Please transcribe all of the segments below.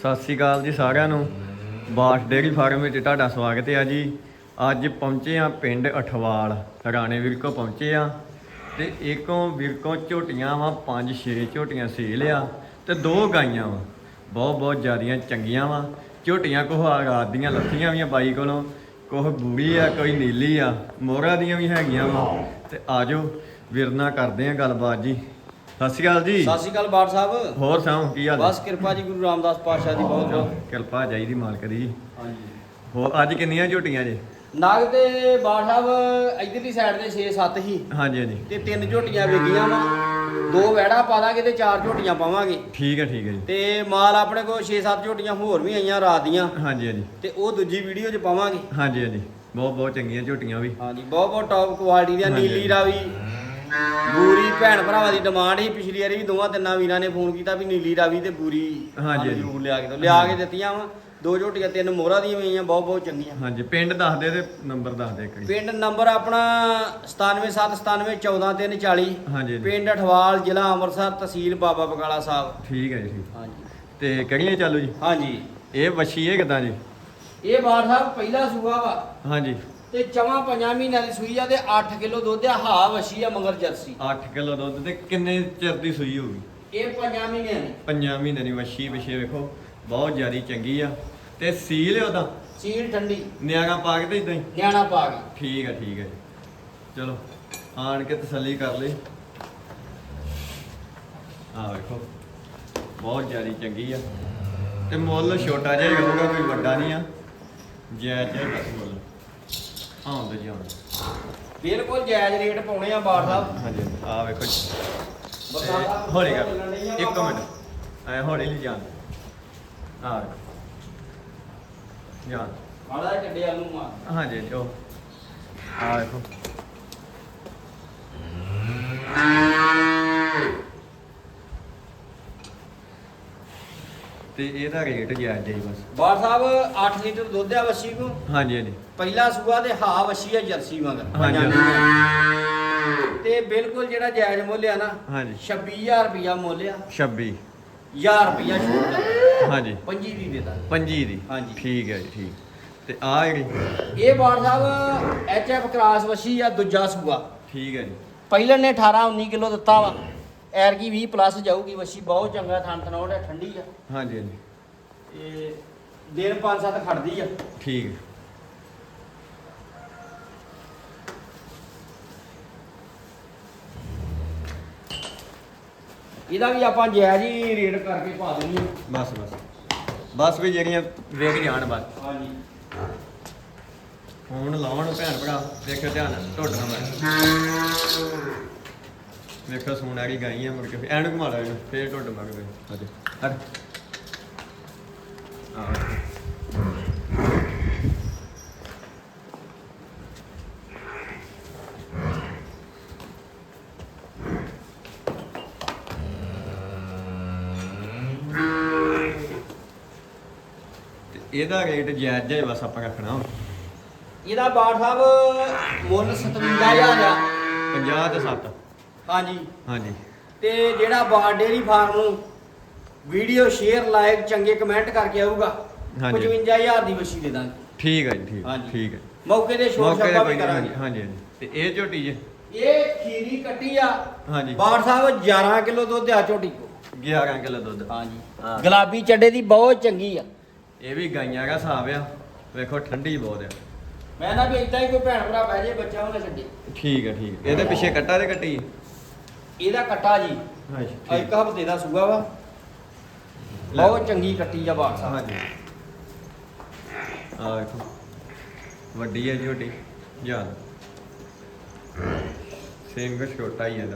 ਸਤਿ ਸ੍ਰੀ ਅਕਾਲ ਜੀ ਸਾਰਿਆਂ ਨੂੰ। ਬਾਸ਼ ਡੇਅਰੀ ਫਾਰਮ ਵਿੱਚ ਤੁਹਾਡਾ ਸਵਾਗਤ ਹੈ ਜੀ। ਅੱਜ ਪਹੁੰਚੇ ਆ ਪਿੰਡ ਅਠਵਾਲ, ਰਾਣੇ ਵਿਰਕੋ ਪਹੁੰਚੇ ਆ ਤੇ ਇੱਕੋਂ ਵਿਰਕੋ ਝੋਟੀਆਂ ਵਾ, ਪੰਜ ਛੇ ਝੋਟੀਆਂ ਸੇਲ ਆ ਤੇ ਦੋ ਗਾਈਆਂ ਵਾ। ਬਹੁਤ ਬਹੁਤ ਜ਼ਿਆਦੀਆਂ ਚੰਗੀਆਂ ਵਾ। ਝੋਟੀਆਂ ਕੋਹ ਰਾਤ ਦੀਆਂ ਲੱਥੀਆਂ ਵੀ ਆ ਬਾਈ ਕੋਲੋਂ। ਕੋਹ ਬੂੜੀ ਆ, ਕੋਈ ਨੀਲੀ ਆ। ਮੋਹਰਾ ਦੀਆਂ ਵੀ ਹੈਗੀਆਂ ਵਾ। ਤੇ ਆਜੋ ਵੀਰ ਨਾਲ ਕਰਦੇ ਆ ਗੱਲਬਾਤ ਜੀ। ਸਤਿ ਸ਼੍ਰੀ ਅਕਾਲ ਜੀ। ਸਤਿ ਸ਼੍ਰੀ ਅਕਾਲ ਬਾੜ ਸਾਹਿਬ। ਹੋਰ ਸੁਣਾਓ ਕੀ ਹਾਲ? ਬਸ ਕਿਰਪਾ ਜੀ ਗੁਰੂ ਰਾਮਦਾਸ ਪਾਤਸ਼ਾਹ ਦੀ ਬਹੁਤ ਬਹੁਤ। ਕਿਰਪਾ ਚਾਹੀਦੀ ਮਾਲਕ ਦੀ। ਹਾਂਜੀ। ਹੋਰ ਅੱਜ ਕਿੰਨੀਆਂ ਝੋਟੀਆਂ ਜੇ? ਨਾਗ ਤੇ ਬਾੜ ਸਾਹਿਬ ਇਧਰਲੀ ਸਾਈਡ ਦੇ 6-7 ਹੀ। ਹਾਂਜੀ ਹਾਂਜੀ। ਤੇ ਤਿੰਨ ਝੋਟੀਆਂ ਵੇਗੀਆਂ ਵਾ। ਦੋ ਵਹਿੜਾ ਪਾ ਦਾਂਗੇ ਤੇ ਚਾਰ ਝੋਟੀਆਂ ਪਾਵਾਂਗੇ। ਠੀਕ ਹੈ ਠੀਕ ਹੈ ਜੀ। ਤੇ ਮਾਲ ਆਪਣੇ ਕੋਲ 6-7 ਝੋਟੀਆਂ ਹੋਰ ਵੀ ਆਈਆਂ ਰਾਤ ਦੀਆਂ। ਹਾਂਜੀ ਹਾਂਜੀ। ਤੇ ਉਹ ਦੂਜੀ ਵੀਡੀਓ 'ਚ ਪਾਵਾਂਗੇ। ਹਾਂਜੀ ਹਾਂਜੀ। ਬਹੁਤ ਬਹੁਤ ਚੰਗੀਆਂ ਝੋਟੀਆਂ ਵੀ। ਹਾਂਜੀ ਬਹੁਤ ਬਹੁਤ ਟੌਪ ਕੁਆਲਿਟੀ ਦੀਆਂ। ਨੀਲੀ ਰਾਵੀ। ਬੂਰੀ ਭੈਣ ਭਰਾਵਾਂ ਦੀ ਡਿਮਾਂਡ ਹੀ ਪਿਛਲੀ ਵਾਰੀ ਵੀ ਦੋਵਾਂ ਤਿੰਨਾਂ ਵੀਰਾਂ ਨੇ ਫੋਨ ਕੀਤਾ ਵੀ ਨੀਲੀ ਰਾਵੀ ਤੇ ਬੂਰੀ ਹਾਂਜੀ, ਸਾਨੂੰ। ਜ਼ਰੂਰ ਲਿਆ ਕੇ ਦਿਓ ਲਿਆ ਕੇ ਦਿੱਤੀਆਂ ਵਾ। ਦੋ ਝੋਟੀਆਂ ਤਿੰਨ ਮੋਹਰਾ ਦੀਆਂ ਵੀ ਆਈਆਂ ਬਹੁਤ ਬਹੁਤ ਚੰਗੀਆਂ। ਹਾਂਜੀ ਪਿੰਡ ਦੱਸ ਦੇ ਤੇ ਨੰਬਰ ਦੱਸ ਦੇ ਇੱਕ ਵਾਰੀ। ਪਿੰਡ ਨੰਬਰ ਆਪਣਾ 9779714340 ਹਾਂਜੀ ਜੀ। ਪਿੰਡ ਅਠਵਾਲ ਜ਼ਿਲ੍ਹਾ ਅੰਮ੍ਰਿਤਸਰ ਤਹਿਸੀਲ ਬਾਬਾ ਬਕਾਲਾ ਸਾਹਿਬ। ਠੀਕ ਹੈ ਜੀ ਠੀਕ। ਹਾਂਜੀ। ਤੇ ਕਰੀਏ ਚਾਲੂ ਜੀ? ਹਾਂਜੀ। ਇਹ ਵੱਛੀ ਹੈ ਕਿਦਾਂ ਜੀ? ਇਹ ਬਾਰ ਸਾਹਿਬ ਪਹਿਲਾ ਸੂਆ ਵਾ। ਹਾਂਜੀ। ਤੇ ਚਵਾਂ ਪੰਜਾਂ ਮਹੀਨਿਆਂ ਦੀ ਸੂਈ ਆ ਤੇ 8 ਕਿਲੋ ਦੁੱਧ ਆ ਹਾ ਵਸ਼ੀ ਆ ਮਗਰ ਜਰਸੀ। 8 ਕਿਲੋ ਦੁੱਧ ਤੇ ਕਿੰਨੇ ਚਿਰ ਦੀ ਸੂਈ ਹੋਊਗੀ? ਇਹ ਪੰਜਾਂ ਮਹੀਨਿਆਂ ਦੀ। ਪੰਜਾਂ ਮਹੀਨੇ ਦੀ ਵੱਛੀ ਪਿਛੇ ਵੇਖੋ ਬਹੁਤ ਜ਼ਿਆਦੀ ਚੰਗੀ ਆ। ਤੇ ਸੀਲ ਉਹਦਾ? ਸੀਲ ਠੰਡੀ। ਨਿਆਗਾ ਪਾ ਕੇ ਤੇ ਇਦਾਂ ਹੀ ਨਿਆਣਾ ਪਾ ਗਈ ਠੀਕ ਹੈ ਠੀਕ ਜੀ। ਚਲੋ ਆਣ ਕੇ ਤਸੱਲੀ ਕਰ ਲਈ। ਆ ਵੇਖੋ ਬਹੁਤ ਜ਼ਿਆਦੀ ਚੰਗੀ ਆ। ਤੇ ਮੁੱਲ ਛੋਟਾ ਜਿਹਾ ਹੀ ਹੋਊਗਾ ਕੋਈ ਵੱਡਾ ਨਹੀਂ ਆ। ਜਿਹਾ ਬਸ ਮੁੱਲ। ਆਉਂਦੇ ਜੀ ਆਉਂਦੇ। ਬਿਲਕੁਲ ਜਾਇਜ਼ ਰੇਟ ਪਾਉਣੇ ਆ ਬਾਰ ਸਾਹਿਬ ਹਾਂਜੀ ਆ ਵੇਖੋ ਹੌਲੀ ਕਰ। ਇੱਕ। ਮਿੰਟ। ਐ ਹੌਲੀ ਲਈ ਜਾਣ। ਆ ਵੇਖੋ। ਜਾਣ। ਮਾੜਾ ਟੱਡੇ ਨੂੰ ਮਾਰ। ਹਾਂਜੀ ਉਹ। ਆ ਵੇਖੋ। ਤੇ ਇਹਦਾ ਰੇਟ ਜਾਇਜ਼ ਜਾਈ ਬਸ। ਬਾਰ ਸਾਹਿਬ 8 ਲੀਟਰ ਦੁੱਧ ਆ ਵਸ਼ੀ ਕੋ? ਹਾਂਜੀ ਹਾਂਜੀ। ਪਹਿਲਾ ਸੂਆ ਤੇ ਹਾ ਵਸ਼ੀ ਆ ਜਰਸੀ ਮਗਰ। ਹਾਂਜੀ। ਤੇ ਬਿਲਕੁਲ ਜਿਹੜਾ ਜਾਇਜ਼ ਮੁੱਲ ਆ ਨਾ ਹਾਂਜੀ। 26000 ਰੁਪਿਆ ਮੁੱਲ ਆ। 26 1000 ਰੁਪਿਆ ਛੋਟ ਕਰ ਹਾਂਜੀ। ਪੰਜੀ ਦੀ ਦੇਦਾ ਪੰਜੀ ਦੀ। ਹਾਂਜੀ। ਠੀਕ ਹੈ ਜੀ ਠੀਕ। ਤੇ ਆ ਜਿਹੜੀ ਇਹ ਬਾਰ ਸਾਹਿਬ ਐਚ ਐਫ ਕ੍ਰਾਸ ਵਸ਼ੀ ਆ ਦੂਜਾ ਸੂਆ। ਠੀਕ ਹੈ ਜੀ। ਪਹਿਲਣ ਨੇ 18 19 ਕਿਲੋ ਦਿੱਤਾ ਵਾ। ਐਰਗੀ 20 ਪਲੱਸ ਜਾਊਗੀ ਵਸ਼ੀ ਬਹੁਤ ਚੰਗਾ ਥਣ ਥਣੋੜ ਹੈ ਠੰਡੀ ਆ। ਹਾਂਜੀ ਹਾਂਜੀ। ਇਹ ਦਿਨ 5-7 ਖੜਦੀ ਆ। ਠੀਕ। ਇਹਦਾ ਵੀ ਆਪਾਂ ਜਾਇਜ਼ ਹੀ ਰੇਟ ਕਰਕੇ ਪਾ ਆ। ਬਸ ਬਸ। ਬਸ ਵੀ ਜਿਹੜੀਆਂ ਵੇਖ ਜਾਣ ਬਸ ਹਾਂਜੀ। ਫੋਨ ਲਾਉਣ ਭੈਣ ਭਰਾ ਦੇਖੋ ਧਿਆਨ ਨਾਲ, ਢੁੱਡ ਨਾ ਮਾਰ ਵੇਖੋ ਸੋਨਾਰੀ ਗਾਈ ਆ ਮੁੜ ਕੇ ਐਨ ਘੁਮਾ ਲੈ ਇਹਨੂੰ ਫੇਰ ਢੁੱਡ ਮਗ ਦੇ ਹੱਜ ਹਟ। ਆ ਤੇ ਇਹਦਾ ਰੇਟ ਜਾਇਜ਼ ਹੀ ਬਸ ਆਪਾਂ ਰੱਖਣਾ ਹੁਣ। ਇਹਦਾ ਬਾੜ ਸਾਹਿਬ ਮੁੱਲ 57000 ਆ। 50 ਤੇ 7 ਹਾਂਜੀ। ਹਾਂਜੀ। ਤੇ ਜਿਹੜਾ ਬਾੜ ਡੇਰੀ ਫਾਰਮ ਨੂੰ ਵੀਡੀਓ ਸ਼ੇਅਰ ਲਾਈਕ ਚੰਗੇ ਕਮੈਂਟ ਕਰਕੇ ਆਊਗਾ ਹਾਂਜੀ। 55000 ਦੀ ਵਸ਼ੀ ਦੇ ਦਾਂਗੇ। ਠੀਕ ਹੈ ਜੀ ਠੀਕ ਹਾਂਜੀ। ਠੀਕ ਹੈ ਮੌਕੇ ਤੇ ਸ਼ੋਰ ਮੌਕੇ ਤੇ ਸ਼ਾਪਾ ਕੋਈ ਵੀ ਕਰਾਂਗੇ। ਹਾਂਜੀ ਹਾਂਜੀ। ਤੇ ਇਹ ਝੋਟੀ ਜੇ? ਇਹ ਖੀਰੀ ਕੱਟੀ ਆ। ਹਾਂਜੀ। ਬਾੜ ਸਾਹਿਬ 11 ਕਿਲੋ ਦੁੱਧ ਆ ਝੋਟੀ ਕੋ 11 ਕਿਲੋ ਦੁੱਧ। ਹਾਂਜੀ। ਹਾਂ। ਗੁਲਾਬੀ ਚੱਡੇ ਦੀ ਬਹੁਤ ਚੰਗੀ ਆ। ਇਹ ਵੀ ਗਾਈਆਂ ਦਾ ਹਿਸਾਬ ਆ। ਵੇਖੋ ਠੰਡੀ ਬਹੁਤ ਆ। ਮੈਂ ਨਾ ਵੀ ਇਦਾਂ ਹੀ ਕੋਈ ਭੈਣ ਭਰਾ ਬਹਿ ਜੇ ਬੱਚਾ ਉਹਨੇ ਛੱਡੇ। ਠੀਕ ਹੈ ਠੀਕ ਹੈ। ਇਹਦੇ ਪਿੱਛੇ ਕੱਟਾ ਤੇ ਕੱਟੀ ਇਹਦਾ ਕੱਟਾ ਜੀ। ਹਾਂਜੀ ਇੱਕ ਹਫ਼ਤੇ ਦਾ ਸੂਆ ਵਾ। ਬਹੁਤ ਚੰਗੀ ਕੱਟੀ ਆ ਸਾਹਿਬ। ਹਾਂਜੀ। ਆ ਵੇਖੋ। ਵੱਡੀ ਹੈ ਝੋਟੀ ਜਾਨ ਸਿੰਘ ਛੋਟਾ ਹੀ ਹੈ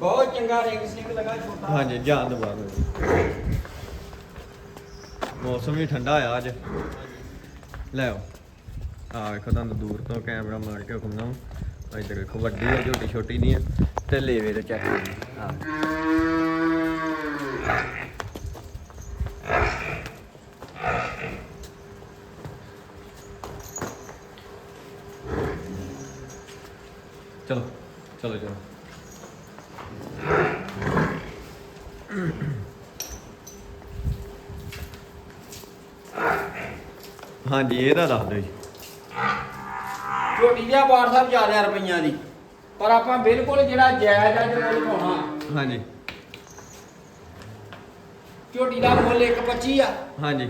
ਬਹੁਤ ਚੰਗਾ ਰਿੰਗ ਸਿੰਘ ਲਗਾ ਛੋਟਾ। ਹਾਂਜੀ ਜਾਨ ਤੋਂ ਬਾਅਦ ਮੌਸਮ ਵੀ ਠੰਡਾ ਆ ਅੱਜ। ਲੈ ਆਓ। ਆ ਵੇਖੋ, ਤੁਹਾਨੂੰ ਦੂਰ ਤੋਂ ਕੈਮਰਾ ਮਾਰ ਕੇ ਘੁੰਮਣਾ ਇੱਧਰ ਵੇਖੋ, ਵੱਡੀ ਹੈ ਝੋਟੀ ਛੋਟੀ ਨਹੀਂ ਹੈ ਤੇ ਲੇਵੇ ਤੇ ਚੈੱਕ ਹਾਂ ਚਲੋ ਚਲੋ ਚਲੋ। ਹਾਂਜੀ ਇਹਦਾ ਦੱਸ ਦਿਓ ਜੀ। ਝੋਟੀ ਦੇ ਬਾੜ ਸਾਹਿਬ 4000 ਰੁਪਈਆਂ ਦੀ। ਪਰ ਆਪਾਂ ਬਿਲਕੁਲ ਜਿਹੜਾ ਜਾਇਜ਼ ਆ ਜਿਹੜਾ ਮੁੱਲ ਪਾਉਣਾ ਹਾਂਜੀ। ਝੋਟੀ ਦਾ ਮੁੱਲ 125 ਆ। ਹਾਂਜੀ।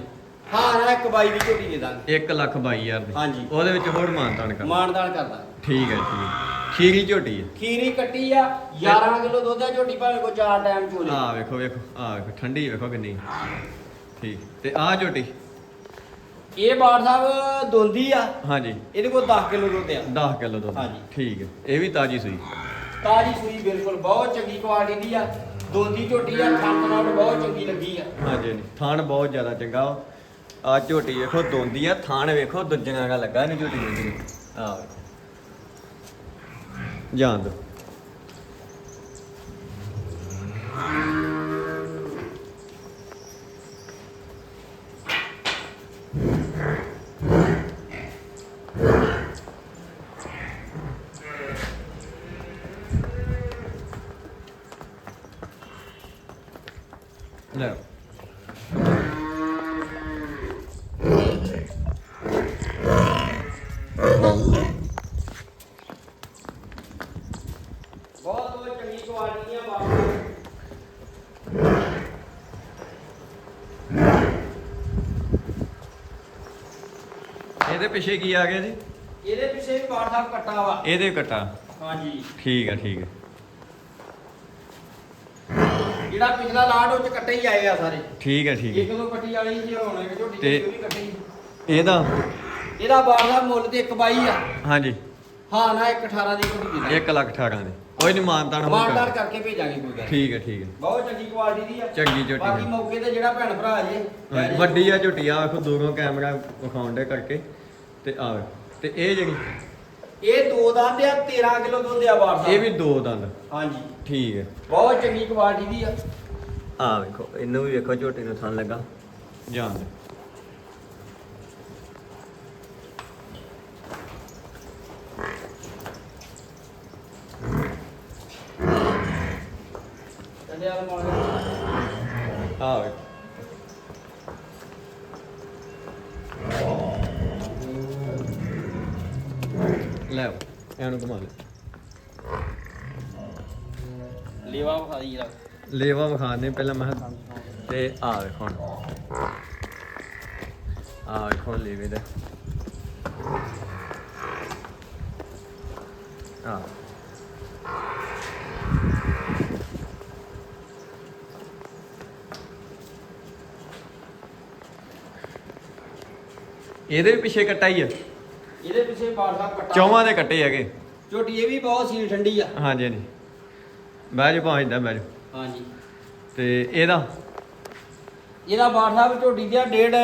ਹਾਂ ਨਾ ਇੱਕ ਬਾਈ ਦੀ ਝੋਟੀ ਦੇ ਦਾਂਗੇ। 1 ਲੱਖ 22000 ਦੀ। ਹਾਂਜੀ। ਉਹਦੇ ਵਿੱਚ ਹੋਰ ਮਾਨਤਾਨ ਕਰ। ਮਾਨਦਾਨ ਕਰਦਾ ਠੀਕ ਹੈ ਹੈ। ਖੀਰੀ ਝੋਟੀ ਹੈ। ਖੀਰੀ ਕੱਟੀ ਆ 11 ਕਿਲੋ ਦੁੱਧ ਆ ਝੋਟੀ ਭਾਵੇਂ ਕੋ ਚਾਰ ਟਾਈਮ ਚੋਲੇ ਆ ਵੇਖੋ ਵੇਖੋ ਆ ਵੇਖੋ ਠੰਡੀ ਵੇਖੋ ਕਿੰਨੀ। ਠੀਕ। ਤੇ ਆ ਝੋਟੀ। ਇਹ ਬਾੜ ਸਾਹਿਬ ਦੋਂਦੀ ਆ। ਹਾਂਜੀ। ਇਹਦੇ ਕੋਲ 10 ਕਿਲੋ ਦੁੱਧ ਆ। 10 ਕਿਲੋ ਦੁੱਧ। ਹਾਂਜੀ। ਠੀਕ ਹੈ। ਇਹ ਵੀ ਤਾਜੀ ਸੂਈ। ਤਾਜੀ ਸੂਈ ਬਿਲਕੁਲ ਬਹੁਤ ਚੰਗੀ ਕੁਆਲਿਟੀ ਦੀ ਆ। ਦੋਂਦੀ ਝੋਟੀ ਆ ਖਾਣ ਨਾਲ ਬਹੁਤ ਚੰਗੀ ਲੱਗੀ ਆ। ਹਾਂਜੀ ਹਾਂਜੀ। ਥਾਣ ਬਹੁਤ ਜ਼ਿਆਦਾ ਚੰਗਾ ਆ ਝੋਟੀ ਵੇਖੋ ਦੋਂਦੀ ਆ। ਥਾਣ ਵੇਖੋ ਦੁੱਜੀਆਂ ਦਾ ਲੱਗਾ ਨਹੀਂ ਝੋਟੀ ਨੂੰ ਆ ਵੇਖੋ। ਜਾਣ ਦੋ ਲੈ ਬਹੁਤ ਬਹੁਤ ਚੰਗੀ ਕੁਆਲਿਟੀ ਦੀਆਂ ਬਾੜ ਸਾਹਿਬ ਇਹਦੇ ਪਿੱਛੇ ਕੀ ਆ ਗਿਆ ਜੀ? ਇਹਦੇ ਪਿੱਛੇ ਵੀ ਸਾਹਿਬ ਕੱਟਾ ਵਾ। ਇਹਦੇ ਕਟਾ। ਹਾਂਜੀ। ਠੀਕ ਹੈ ਠੀਕ ਹੈ ਜਿਹੜਾ ਪਿਛਲਾ ਲਾਟ ਉਹ ਚ ਕੱਟੇ ਹੀ ਆਏ ਆ ਸਾਰੇ। ਠੀਕ ਹੈ ਠੀਕ ਇੱਕ ਹੈ ਦੋ ਵਾਲੀ ਜੀ ਹੁਣ ਇੱਕ ਝੋਟੀ ਤੇ- ਵੀ ਕੱਟੀ ਇਹਦਾ? ਇਹਦਾ ਬਾੜ ਸਾਹਿਬ ਮੁੱਲ ਤੇ 1.22 ਆ। ਹਾਂਜੀ। ਹਾਂ ਨਾ 1.18 ਦੀ ਝੋਟੀ ਦੇ। 1 ਲੱਖ 18 ਦੇ। ਕੋਈ ਨਹੀਂ ਮਾਨਤਾਨ ਹੋਰ ਮਾਨਦਾਰ ਕਰ ਕਰਕੇ ਭੇਜਾਂਗੇ ਕੋਈ ਗੱਲ ਨੀ। ਠੀਕ ਹੈ ਠੀਕ ਹੈ ਬਹੁਤ ਚੰਗੀ ਕੁਆਲਿਟੀ ਦੀ ਆ। ਚੰਗੀ ਝੋਟੀ ਬਾਕੀ। ਮੌਕੇ ਤੇ ਜਿਹੜਾ ਭੈਣ ਭਰਾ ਜੇ। ਹਾਂਜੀ, ਵੱਡੀ ਆ ਝੋਟੀ ਆ। ਵੇਖੋ ਦੂਰੋਂ ਕੈਮਰਾ ਵਿਖਾਉਣ ਦੇ ਕਰਕੇ। ਤੇ ਆ। ਤੇ ਇਹ ਜਿਹੜੀ ਇਹ ਦੋ ਦੰਦ ਆ 13 ਕਿਲੋ ਦੁੱਧ ਆ ਬਾੜ ਸਾਹਿਬ ਇਹ ਵੀ ਦੋ ਦੰਦ। ਹਾਂਜੀ। ਠੀਕ ਹੈ। ਬਹੁਤ ਚੰਗੀ ਕੁਆਲਿਟੀ ਦੀ ਆ। ਆ ਵੇਖੋ ਇਹਨੂੰ ਵੀ ਵੇਖੋ ਝੋਟੀ ਨੂੰ ਥਣ ਲੱਗਾ। ਜਾਣ ਦੇ। ਆ ਵੇਖੋ ਲੈ ਆਓ, ਇਹਨੂੰ ਘੁਮਾ ਲੈ ਲੇਵਾ ਵਿਖਾ ਦੀ ਜਰਾ। ਲੇਵਾ ਵਿਖਾਣੇ ਪਹਿਲਾਂ ਮੈਂ ਕਿਹਾ- ਤੇ ਆ ਵੇਖੋ ਹੁਣ। ਆ ਵੇਖੋ ਲੇਵੇ ਦਾ। ਆ ਇਹਦੇ ਵੀ ਪਿੱਛੇ ਕੱਟਾ ਹੀ ਆ। ਇਹਦੇ ਪਿੱਛੇ ਸਾਹਿਬ ਕੱਟਾ ਚੌਵਾਂ ਦੇ ਕੱਟੇ ਹੈਗੇ। ਝੋਟੀ ਇਹ ਵੀ ਬਹੁਤ ਸੀਲ ਠੰਡੀ ਆ। ਹਾਂਜੀ ਹਾਂਜੀ। ਬਹਿ ਜਾ ਪਹੁੰਚਦਾ ਬਹਿ ਜਾ ਹਾਂਜੀ। ਤੇ ਇਹਦਾ? ਇਹਦਾ ਬਾੜ ਸਾਹਿਬ ਝੋਟੀ ਦੀ ਆ 1.5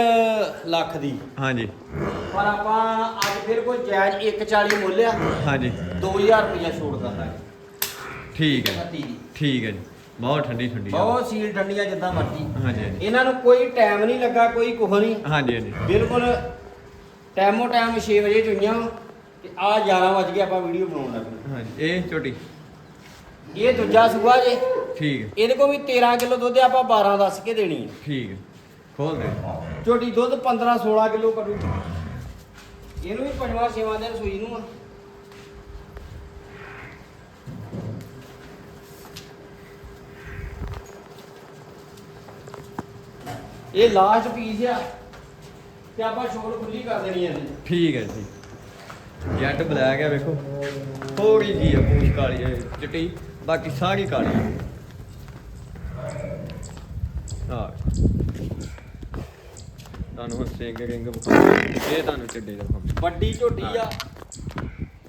ਲੱਖ ਦੀ। ਹਾਂਜੀ। ਪਰ ਆਪਾਂ ਅੱਜ ਫਿਰ ਕੋਈ ਜਾਇਜ਼ 140 ਮੁੱਲ ਆ। ਹਾਂਜੀ। 2000 ਰੁਪਇਆ ਛੋੜ ਕਰਦਾ। ਠੀਕ ਹੈ ਦੀ। ਠੀਕ ਹੈ ਜੀ। ਬਹੁਤ ਠੰਡੀ ਠੰਡੀ ਆ। ਬਹੁਤ ਸੀਲ ਠੰਡੀਆਂ ਜਿੱਦਾਂ ਮਰਜ਼ੀ। ਹਾਂਜੀ ਹਾਂਜੀ। ਇਹਨਾਂ ਨੂੰ ਕੋਈ ਟਾਈਮ ਨਹੀਂ ਲੱਗਾ ਕੋਈ ਕੁਝ ਨਹੀਂ। ਹਾਂਜੀ ਹਾਂਜੀ। ਬਿਲਕੁਲ ਟਾਈਮੋ ਟਾਈਮ 6 ਵਜੇ ਚੋਈਆਂ ਤੇ ਆ 11 ਵਜ ਗਏ ਆਪਾਂ ਵੀਡੀਓ ਬਣਾਉਣ ਲੱਗੇ ਹਾਂਜੀ ਇਹ ਛੋਟੀ। ਇਹ ਦੂਜਾ ਸੂਆ ਜੇ। ਠੀਕ ਹੈ। ਇਹਦੇ ਕੋਲ ਵੀ 13 ਕਿਲੋ ਦੁੱਧ ਆਪਾਂ 12 ਦੱਸ ਕੇ ਦੇਣੀ ਹੈ। ਠੀਕ ਹੈ। ਖੋਲ ਦੇ। ਝੋਟੀ ਦੁੱਧ 15 16 ਕਿਲੋ ਕਰੂ। ਇਹਨੂੰ ਵੀ ਪੰਜਵਾਂ ਛੇਵਾਂ ਦਿਨ ਸੂਈ ਨੂੰ ਆ। ਇਹ ਲਾਸਟ ਪੀਸ ਆ। ਤੇ ਆਪਾਂ ਛੋੜ ਖੁੱਲੀ ਕਰ ਦੇਣੀ ਹੈ ਇਹਦੀ ਠੀਕ ਹੈ ਜੀ। ਜੈਟ ਬਲੈਕ ਹੈ ਵੇਖੋ। ਥੋੜੀ ਜੀ ਹੈ ਪੂਛ ਕਾਲੀ ਹੈ ਚਿੱਟੀ। ਬਾਕੀ ਸਾਰੀ ਕਾਲੀ ਹੈ। ਆ ਤੁਹਾਨੂੰ ਹੁਣ ਸਿੰਘ ਰਿੰਗ ਇਹ ਤੁਹਾਨੂੰ ਚੱਡੇ ਦਾ। ਵੱਡੀ ਝੋਟੀ ਆ।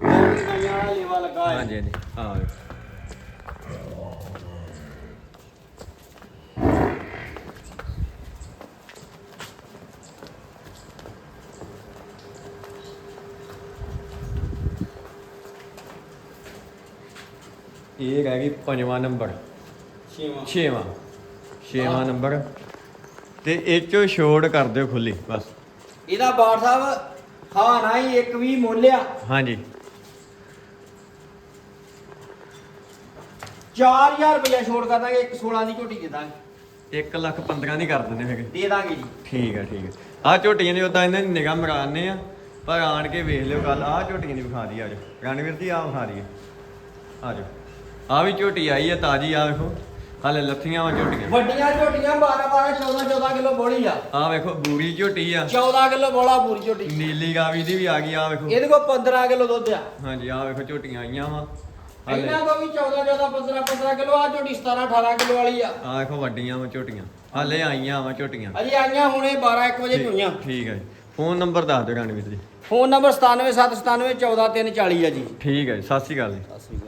ਬਹੁਤ ਗਾਈਆਂ ਵਾਲਾ ਲੇਵਾ ਲੱਗਾ ਹੈ ਹਾਂਜੀ ਹਾਂਜੀ। ਆ ਇਹ ਰਹਿ ਗਈ ਪੰਜਵਾਂ ਨੰਬਰ। ਛੇਵਾਂ। ਛੇਵਾਂ। ਛੇਵਾਂ ਨੰਬਰ। ਤੇ ਇਹ ਚੋਂ ਛੋੜ ਕਰ ਦਿਓ ਖੁੱਲੀ ਬਸ। ਇਹਦਾ ਬਾੜ ਸਾਹਿਬ ਹਾਂ ਨਾ ਹੀ ਇੱਕ ਵੀ ਮੁੱਲ ਆ। ਹਾਂਜੀ। 4000 ਰੁਪਇਆ ਛੋੜ ਕਰ ਦਾਂਗੇ ਇੱਕ 16 ਦੀ ਝੋਟੀ ਦੇ ਦਾਂਗੇ। 1 ਲੱਖ 15 ਦੀ ਕਰ ਦਿੰਦੇ ਫਿਰ ਦੇ ਦਾਂਗੇ ਜੀ। ਠੀਕ ਹੈ ਠੀਕ ਹੈ ਆ ਝੋਟੀਆਂ ਨੇ ਉਦਾਂ ਇਹਨਾਂ ਦੀ ਨਿਗਾਹ ਮਰਾਨੇ ਆ ਪਰ ਆਣ ਕੇ ਵੇਖ ਲਿਓ ਗੱਲ। ਆ ਝੋਟੀਆਂ ਦੀ ਵਿਖਾ ਦੀ ਆਜੋ ਰਣਵੀਰ ਜੀ ਆ ਵਿਖਾ ਦੀ ਆਜੋ ਆ ਵੀ ਝੋਟੀ ਆਈ ਆ ਤਾਜੀ ਆ ਵੇਖੋ। ਹਾਲੇ ਲੱਥੀਆਂ ਵਾ ਝੋਟੀਆਂ। ਵੱਡੀਆਂ ਝੋਟੀਆਂ 12 12 14 14 ਕਿਲੋ ਬੋਲੀ ਆ। ਆ ਵੇਖੋ ਬੂਰੀ ਝੋਟੀ ਆ। 14 ਕਿਲੋ ਬੋਲਾ ਪੂਰੀ ਝੋਟੀ। ਨੀਲੀ ਗਾਵੀ ਦੀ ਵੀ ਆ ਗਈ ਆ ਵੇਖੋ। ਇਹਦੇ ਕੋਲ 15 ਕਿਲੋ ਦੁੱਧ ਆ। ਹਾਂਜੀ ਆ ਵੇਖੋ ਝੋਟੀਆਂ ਆਈਆਂ ਵਾ। ਇਹਨਾਂ ਕੋਲ ਵੀ 14 14 15 15 ਕਿਲੋ ਆ ਝੋਟੀ 17 18 ਕਿਲੋ ਵਾਲੀ ਆ। ਆ ਵੇਖੋ ਵੱਡੀਆਂ ਵਾ ਝੋਟੀਆਂ। ਹਾਲੇ ਆਈਆਂ ਵਾ ਝੋਟੀਆਂ। ਅਜੇ ਆਈਆਂ ਹੁਣੇ 12 1 ਵਜੇ ਚੋਈਆਂ ਠੀਕ ਹੈ ਜੀ। ਫੋਨ ਨੰਬਰ ਦੱਸ ਦਿਓ ਰਣਵੀਰ ਜੀ। ਫੋਨ ਨੰਬਰ 97 797 14 340 ਆ ਜੀ। ਠੀਕ ਹੈ ਜੀ ਸਤਿ ਸ਼੍ਰੀ ਅਕਾਲ ਜੀ। ਸਤਿ ਸ੍ਰੀ ਅਕਾਲ।